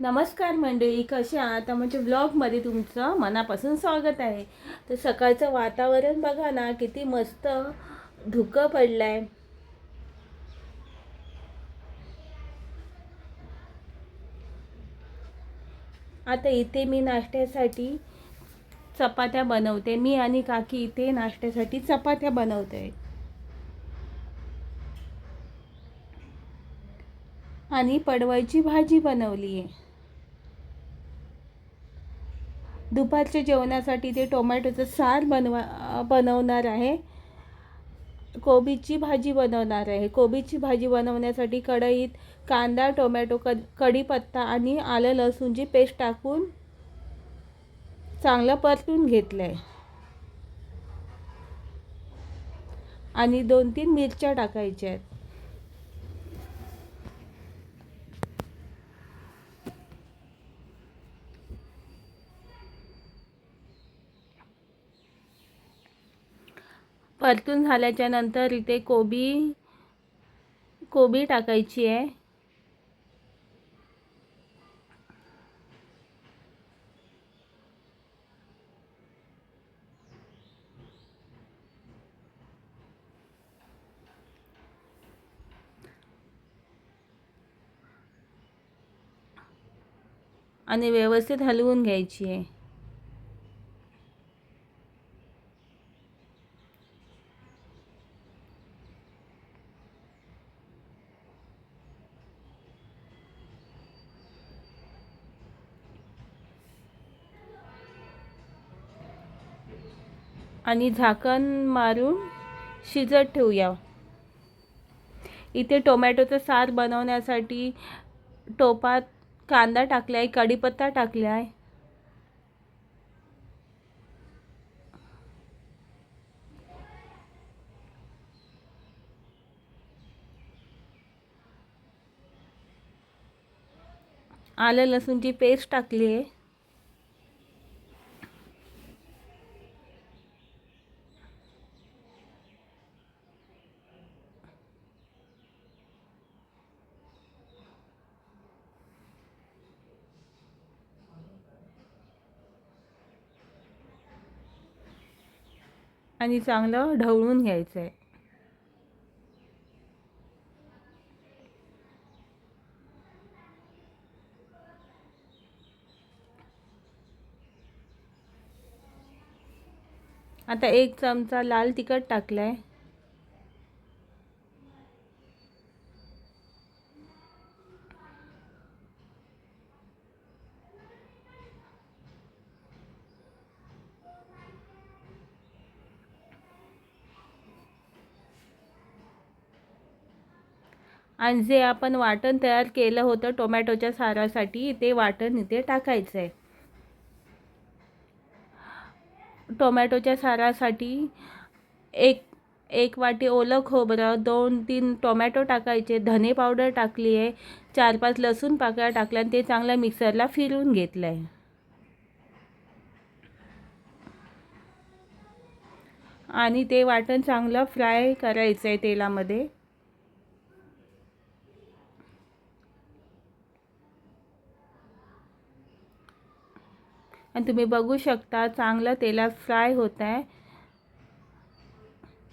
नमस्कार मंडळी कसे आहात? म्हणजे ब्लॉगमध्ये तुमचं मनापासून स्वागत आहे. तर सकाळचं वातावरण बघा ना किती मस्त धुकं पडलं आहे आता इथे मी नाश्त्यासाठी चपात्या बनवते. मी आणि काकी इथे नाश्त्यासाठी चपात्या बनवते आणि पडवायची भाजी बनवली आहे दुपारच्या जेवणासाठी ते टोमॅटोचं सार बनवा बनवणार आहे. कोबीची भाजी बनवणार आहे. कोबीची भाजी बनवण्यासाठी कढईत कांदा टोमॅटो क कढीपत्ता आणि आलं लसूणची पेस्ट टाकून चांगलं परतून घेतलं आहे आणि दोन तीन मिरच्या टाकायच्या आहेत. परतून झाल्याच्यानंतर इथे कोबी कोबी टाकायची आहे. आणि व्यवस्थित हलवून घ्यायची आहे. आणि झाकण मारून शिजत ठेवूया. इथे टोमॅटोचं सार बनवण्यासाठी टोपात कांदा टाकला आहे कढीपत्ता टाकला आहे आलं लसूणची पेस्ट टाकली आहे आणि चांगलं ढवळून घ्यायचं आहे आता एक चमचा लाल तिखट टाकलं आहे आणि जे आपण वाटण तयार केलं होतं टोमॅटोच्या सारासाठी ते वाटण इथे टाकायचं आहे टोमॅटोच्या सारासाठी एक एक वाटी ओलं खोबरं दोन तीन टोमॅटो टाकायचे धने पावडर टाकली आहे चार पाच लसूण पाकळ्या टाकल्या आणि ते चांगल्या मिक्सरला फिरवून घेतलं आहे आणि ते वाटण चांगलं फ्राय करायचं आहे तेलामध्ये. आणि तुम्ही बघू शकता चांगलं तेलात फ्राय होत आहे.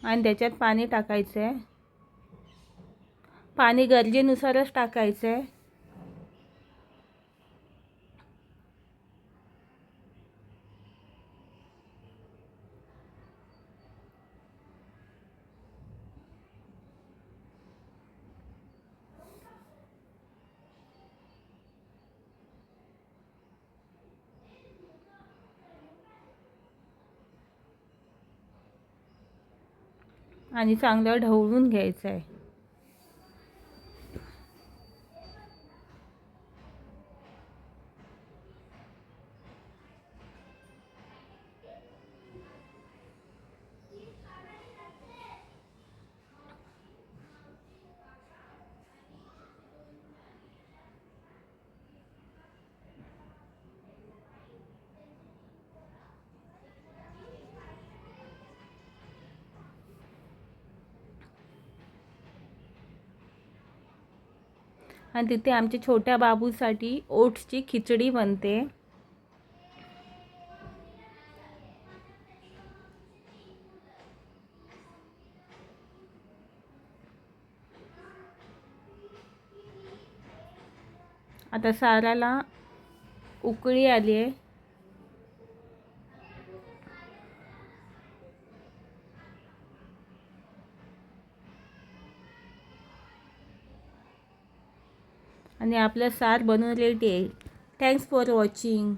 आणि त्याच्यात पाणी टाकायचं आहे पाणी गरजेनुसारच टाकायचं आहे आणि चांगलं ढवळून घ्यायचं आहे आणि तिथे आमच्या छोट्या बाबूसाठी ओट्सची खिचडी बनते. आता साराला उकळी आली आहे. आणि आपलं सार बनवून रेडी आहे. Thanks for watching